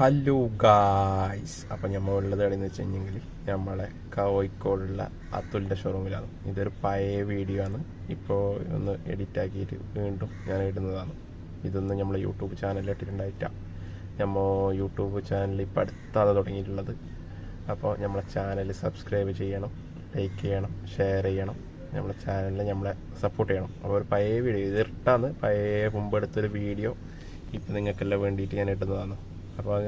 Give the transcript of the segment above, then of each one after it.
Hello guys അപ്പം ഉള്ളത് എവിടെയെന്ന് വെച്ച് കഴിഞ്ഞെങ്കിൽ നമ്മളെ കോഴിക്കോടുള്ള അതുലിന്റെ ഷോറൂമിലാണ് ഇതൊരു പഴയ വീഡിയോ ആണ്. ഇപ്പോൾ ഒന്ന് എഡിറ്റ് ആക്കിയിട്ട് വീണ്ടും ഞാൻ ഇടുന്നതാണ്. ഇതൊന്നും നമ്മൾ യൂട്യൂബ് ചാനലിൽ ഇട്ടിട്ടുണ്ടായിട്ടാണ് നമ്മൾ യൂട്യൂബ് ചാനൽ ഇപ്പോൾ അടുത്താണ് തുടങ്ങിയിട്ടുള്ളത്. അപ്പോൾ നമ്മളെ ചാനൽ സബ്സ്ക്രൈബ് ചെയ്യണം ലൈക്ക് ചെയ്യണം ഷെയർ ചെയ്യണം. നമ്മളെ ചാനലിനെ നമ്മളെ സപ്പോർട്ട് ചെയ്യണം. അപ്പോൾ ഒരു പഴയ വീഡിയോ ഇതിട്ടാണ് പഴയ മുമ്പ് എടുത്തൊരു വീഡിയോ ഇപ്പം നിങ്ങൾക്കെല്ലാം വേണ്ടിയിട്ട് ഞാൻ ഇടുന്നതാണ്. അപ്പോൾ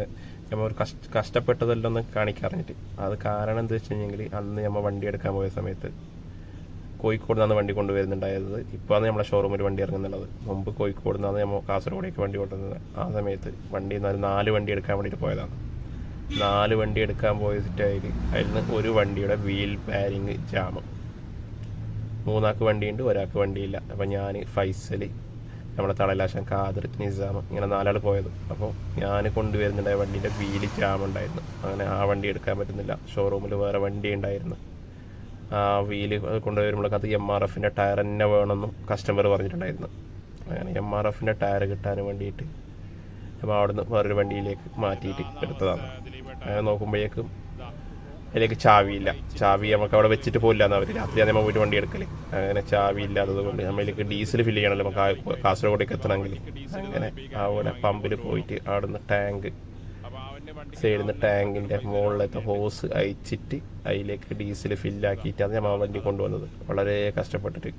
നമ്മൾ ഒരു കഷ്ട കഷ്ടപ്പെട്ടതല്ലൊന്ന് കാണിക്കാറിഞ്ഞിട്ട് അത് കാരണം എന്താ വെച്ച് കഴിഞ്ഞെങ്കിൽ അന്ന് നമ്മൾ വണ്ടി എടുക്കാൻ പോയ സമയത്ത് കോഴിക്കോട് നിന്നാണ് വണ്ടി കൊണ്ടുവരുന്നുണ്ടായത് ഇപ്പോഴാണ് നമ്മളെ ഷോറൂമിൽ വണ്ടി ഇറങ്ങുന്നുള്ളത്. മുമ്പ് കോഴിക്കോട് നിന്നാണ് നമ്മൾ കാസർഗോഡേക്ക് വണ്ടി കൊണ്ടുവന്നത്. ആ സമയത്ത് വണ്ടി നാല് വണ്ടി എടുക്കാൻ വേണ്ടിയിട്ട് പോയതാണ്. നാല് വണ്ടി എടുക്കാൻ പോയിട്ടായിട്ട് അതിൽ നിന്ന് ഒരു വണ്ടിയുടെ വീൽ ബാരിങ് ജാമ്. മൂന്നാൾക്ക് വണ്ടിയുണ്ട് ഒരാൾക്ക് വണ്ടിയില്ല. അപ്പം ഞാൻ ഫൈസൽ നമ്മുടെ തളലാശം ഖാദർ നിസാം ഇങ്ങനെ നാലാൾ പോയത്. അപ്പോൾ ഞാൻ കൊണ്ടുവരുന്നുണ്ടായ വണ്ടീന്റെ വീൽ ജാം ഉണ്ടായിരുന്നു. അങ്ങനെ ആ വണ്ടി എടുക്കാൻ പറ്റുന്നില്ല. ഷോറൂമിൽ വേറെ വണ്ടി ഉണ്ടായിരുന്നു. ആ വീൽ കൊണ്ടുവരുമ്പോഴൊക്കെ അത് എം ആർ എഫിന്റെ ടയർ തന്നെ വേണമെന്നും കസ്റ്റമർ പറഞ്ഞിട്ടുണ്ടായിരുന്നു. അങ്ങനെ എം ആർ എഫിന്റെ ടയർ കിട്ടാൻ വേണ്ടിയിട്ട് അപ്പോൾ അവിടുന്ന് വേറൊരു വണ്ടിയിലേക്ക് മാറ്റിയിട്ട് എടുത്തതാണ്. അങ്ങനെ നോക്കുമ്പോഴേക്കും അതിലേക്ക് ചാവിയില്ല. ചാവി നമുക്ക് അവിടെ വെച്ചിട്ട് പോയില്ല എന്ന് അവർ രാത്രി നമ്മൾ പോയിട്ട് വണ്ടി എടുക്കൽ. അങ്ങനെ ചാവി ഇല്ലാത്തതുകൊണ്ട് നമ്മളിലേക്ക് ഡീസൽ ഫില്ല് ചെയ്യണമല്ലോ നമുക്ക് കാസർഗോഡേക്ക് എത്തണമെങ്കിൽ അങ്ങനെ അവിടെ പമ്പിൽ പോയിട്ട് അവിടുന്ന് ടാങ്ക് സൈഡിൽ നിന്ന് ടാങ്കിന്റെ മുകളിലത്തെ ഹോസ് അയച്ചിട്ട് അതിലേക്ക് ഡീസൽ ഫില്ലാക്കിയിട്ട് നമ്മൾ ആ വണ്ടി കൊണ്ടുവന്നത്. വളരെ കഷ്ടപ്പെട്ടിട്ട്.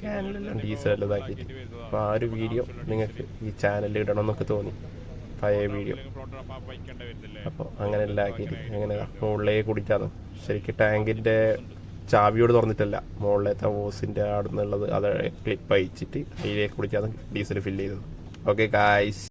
ക്യാനിലെല്ലാം ഡീസൽ ഇതാക്കിയിട്ട്. അപ്പോൾ ആ ഒരു വീഡിയോ നിങ്ങൾക്ക് ഈ ചാനലിൽ ഇടണമെന്നൊക്കെ തോന്നി. പഴയ വീഡിയോ. അപ്പോൾ അങ്ങനെ എല്ലാം അങ്ങനെ മുകളിലേ കുടിച്ചാണ് ശരിക്കും ടാങ്കിന്റെ ചാവിയോട് തുറന്നിട്ടല്ല. മുകളിലത്തെ ഓസിന്റെ അവിടെ നിന്നുള്ളത് അത് ക്ലിപ്പ് അയച്ചിട്ട് അതിലേക്ക് കുടിച്ചാണ് ഡീസൽ ഫില്ല് ചെയ്തത്. Okay guys